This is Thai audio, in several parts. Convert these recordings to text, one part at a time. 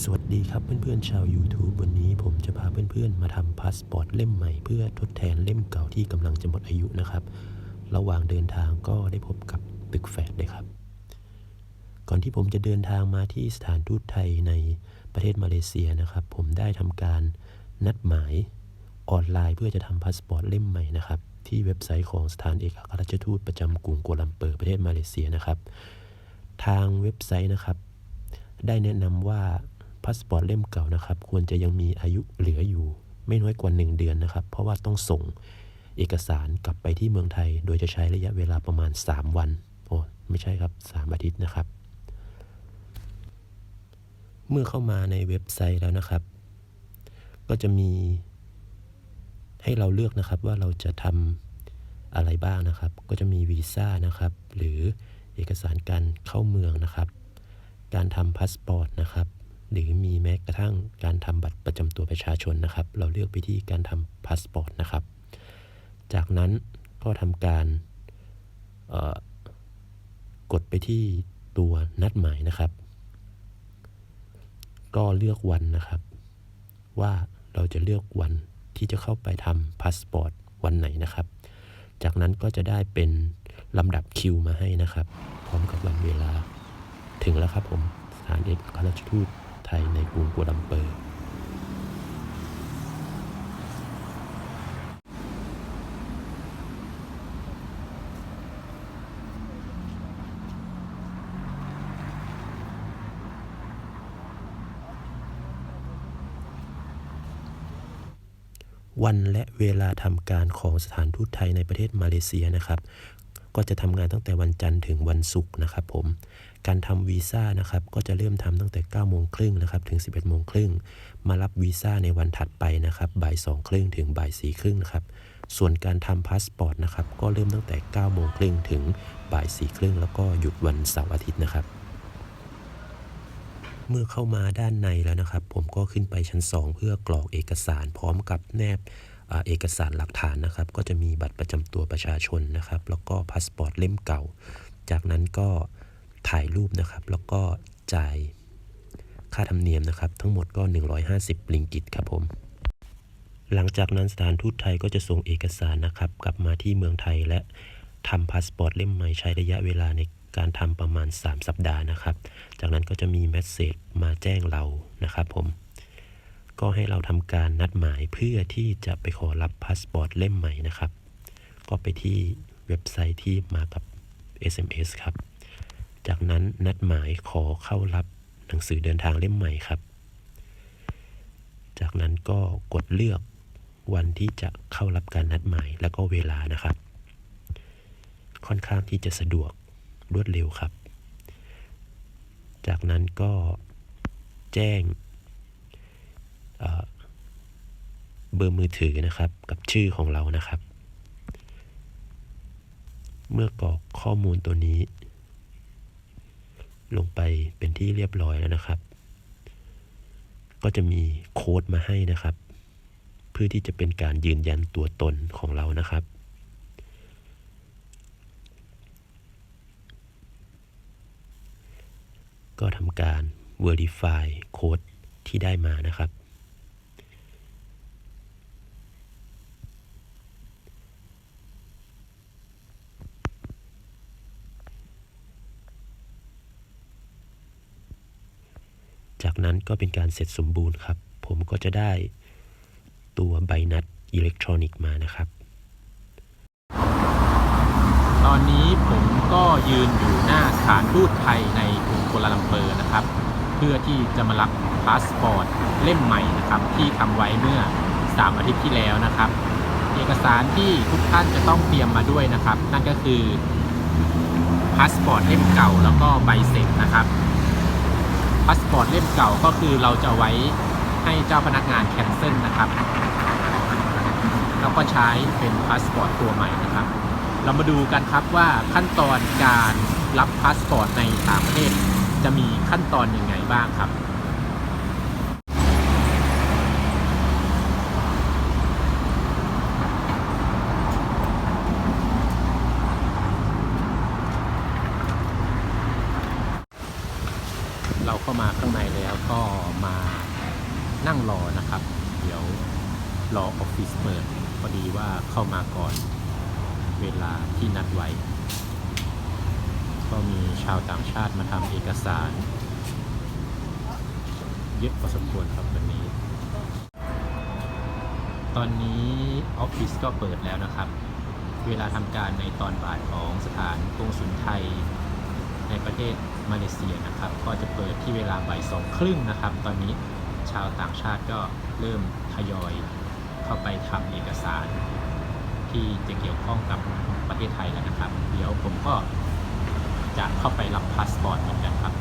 สวัสดีครับเพื่อนๆชาว YouTube วันนี้ผมจะพาเพื่อนๆมาทำพาสปอร์ตเล่มใหม่เพื่อทดแทนเล่มเก่าที่กำลังจะหมดอายุนะครับ ระหว่างเดินทางก็ได้พบกับตึกแฝดเลยครับ ก่อนที่ผมจะเดินทางมาที่สถานทูตไทยในประเทศมาเลเซียนะครับ ผมได้ทำการนัดหมายออนไลน์เพื่อจะทำพาสปอร์ตเล่มใหม่นะครับ ที่เว็บไซต์ของสถานเอกอัครราชทูตประจำกรุงกัวลัมเปอร์ประเทศมาเลเซียนะครับ ทางเว็บไซต์นะครับ ได้แนะนำว่า พาสปอร์ตเล่มเก่านะครับ ควรจะยังมีอายุเหลืออยู่ ไม่น้อยกว่า 1 เดือนนะครับ เพราะว่าต้องส่งเอกสารกลับไปที่เมืองไทย โดยจะใช้ระยะเวลาประมาณ 3 วันโอ้ไม่ใช่ครับ 3 อาทิตย์นะครับ เมื่อเข้ามาในเว็บไซต์แล้วนะครับ ก็จะมีให้เราเลือกนะครับว่าเราจะทำอะไรบ้างนะครับ ก็จะมีวีซ่านะครับ หรือเอกสารการเข้าเมืองนะครับ การทำพาสปอร์ตนะครับ หรือมีแม้กระทั่งการทำบัตรประจำตัวประชาชนนะครับ เราเลือกไปที่การทำพาสปอร์ตนะครับ จากนั้นก็ทำการกดไปที่ตัวนัดหมายนะครับ ก็เลือกวันนะครับ ว่าเราจะเลือกวันที่จะเข้าไปทำพาสปอร์ตวันไหนนะครับ จากนั้นก็จะได้เป็นลำดับคิวมาให้นะครับ พร้อมกับวันเวลา ถึงแล้วครับผมสถานเอกอัครราชทูต ทยในกรุงกัวลัมเปอร์ วันและเวลาทำการของสถานทูตไทยในประเทศมาเลเซียนะครับ ก็จะทำงานตั้งแต่วันจันทร์ถึงวันศุกร์นะครับผม การทำวีซ่านะครับก็จะเริ่มทำตั้งแต่9โมงครึ่งนะครับถึง 11โมงครึ่งมารับวีซ่าในวันถัดไปนะครับบ่าย2ครึ่งถึงบ่าย4ครึ่งนะครับส่วนการทำพาสปอร์ตนะครับก็เริ่มตั้งแต่9โมงครึ่งถึงบ่าย4ครึ่งแล้วก็หยุดวันเสาร์อาทิตย์นะครับ เมื่อเข้ามาด้านในแล้วนะครับ ผมก็ขึ้นไปชั้น 2 เพื่อกรอกเอกสารพร้อมกับแนบเอกสารหลักฐานนะครับ ก็จะมีบัตรประจำตัวประชาชนนะครับ แล้วก็พาสปอร์ตเล่มเก่า จากนั้นก็ ถ่ายรูปนะครับ แล้วก็จ่ายค่าธรรมเนียมนะครับ ทั้งหมดก็ 150ลิงกิตครับผม หลังจากนั้นสถานทูตไทยก็จะส่งเอกสารนะครับ กลับมาที่เมืองไทยและทำพาสปอร์ตเล่มใหม่ใช้ระยะเวลาในการทำประมาณ 3 สัปดาห์นะครับ จากนั้นก็จะมีเมสเซจมาแจ้งเรานะครับผม ก็ให้เราทำการนัดหมายเพื่อที่จะไปขอรับพาสปอร์ตเล่มใหม่นะครับ ก็ไปที่เว็บไซต์ที่มากับ SMS ครับ จากนั้นนัดหมายขอเข้ารับหนังสือเดินทางเล่มใหม่ครับ จากนั้นก็กดเลือกวันที่จะเข้ารับการนัดหมายแล้วก็เวลานะครับ ค่อนข้างที่จะสะดวกรวดเร็วครับ จากนั้นก็แจ้งเเบอร์มือถือนะครับกับชื่อของเรานะครับ เมื่อกรอกข้อมูลตัวนี้ ลงไปเป็นที่เรียบร้อยแล้วนะครับ ก็จะมีโค้ดมาให้นะครับ เพื่อที่จะเป็นการยืนยันตัวตนของเรานะครับ ก็ทำการ Verify โค้ดที่ได้มานะครับ จากนั้นก็เป็นการเสร็จสมบูรณ์ครับ ผมก็จะได้ตัวใบนัดอิเล็กทรอนิกส์มานะครับ ตอนนี้ผมก็ยืนอยู่หน้าสถานทูตไทยในกรุงกัวลาลัมเปอร์นะครับ เพื่อที่จะมารับพาสปอร์ตเล่มใหม่นะครับ ที่ทำไว้เมื่อ 3 อาทิตย์ที่แล้วนะครับ เอกสารที่ทุกท่านจะต้องเตรียมมาด้วยนะครับ นั่นก็คือพาสปอร์ตเล่มเก่าแล้วก็ใบเสร็จนะครับ พาสปอร์ตเล่มเก่าก็คือเราจะไว้ให้เจ้าพนักงานแคนเซิลนะครับ แล้วก็ใช้เป็นพาสปอร์ตตัวใหม่นะครับ เรามาดูกันครับว่าขั้นตอนการรับพาสปอร์ตในต่างประเทศจะมีขั้นตอนยังไงบ้างครับ เราเข้ามาข้างในแล้วก็มานั่งรอนะครับ เดี๋ยวรอออฟฟิศเปิดพอดีว่าเข้ามาก่อนเวลาที่นัดไว้ ก็มีชาวต่างชาติมาทำเอกสาร เยอะพอสมควรครับวันนี้ ตอนนี้ออฟฟิศก็เปิดแล้วนะครับ เวลาทำการในตอนบ่ายของสถานกงสุลไทย ในประเทศมาเลเซียนะครับ ก็จะเปิดที่เวลาบ่ายสองครึ่งนะครับ ตอนนี้ชาวต่างชาติก็เริ่มทยอยเข้าไปทำเอกสาร ที่จะเกี่ยวข้องกับประเทศไทยแล้วนะครับ เดี๋ยวผมก็จะเข้าไปรับพาสปอร์ตเหมือนกันครับ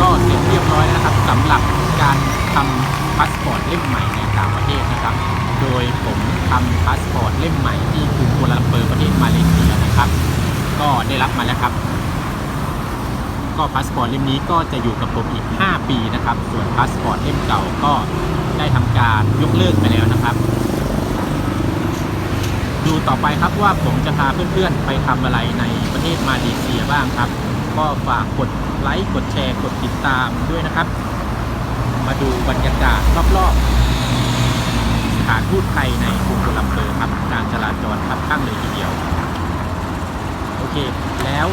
ก็เสร็จเรียบร้อยนะครับสำหรับการทำพาสปอร์ตเล่มใหม่ในต่างประเทศนะครับ โดยผมทำพาสปอร์ตเล่มใหม่ที่กรุงกัวลาลัมเปอร์ประเทศมาเลเซียนะครับ ก็ได้รับมาแล้วครับ ก็พาสปอร์ตเล่มนี้ก็จะอยู่กับผมอีก 5 ปีนะครับ ส่วนพาสปอร์ตเล่มเก่าก็ได้ทำการยกเลิกไปแล้วนะครับ ดูต่อไปครับว่าผมจะพาเพื่อนๆไปทำอะไรในประเทศมาเลเซียบ้างครับ ก็ฝากกดไลค์กดแชร์กดติดตามด้วยนะครับ มาดูบรรยากาศรอบๆสถานทูตไทยในกรุงกัวลาลัมเปอร์ครับการจราจรคับข้างเลยทีเดียว โอเคแล้ว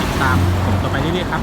ติดตามผมต่อไปเรื่อยๆครับ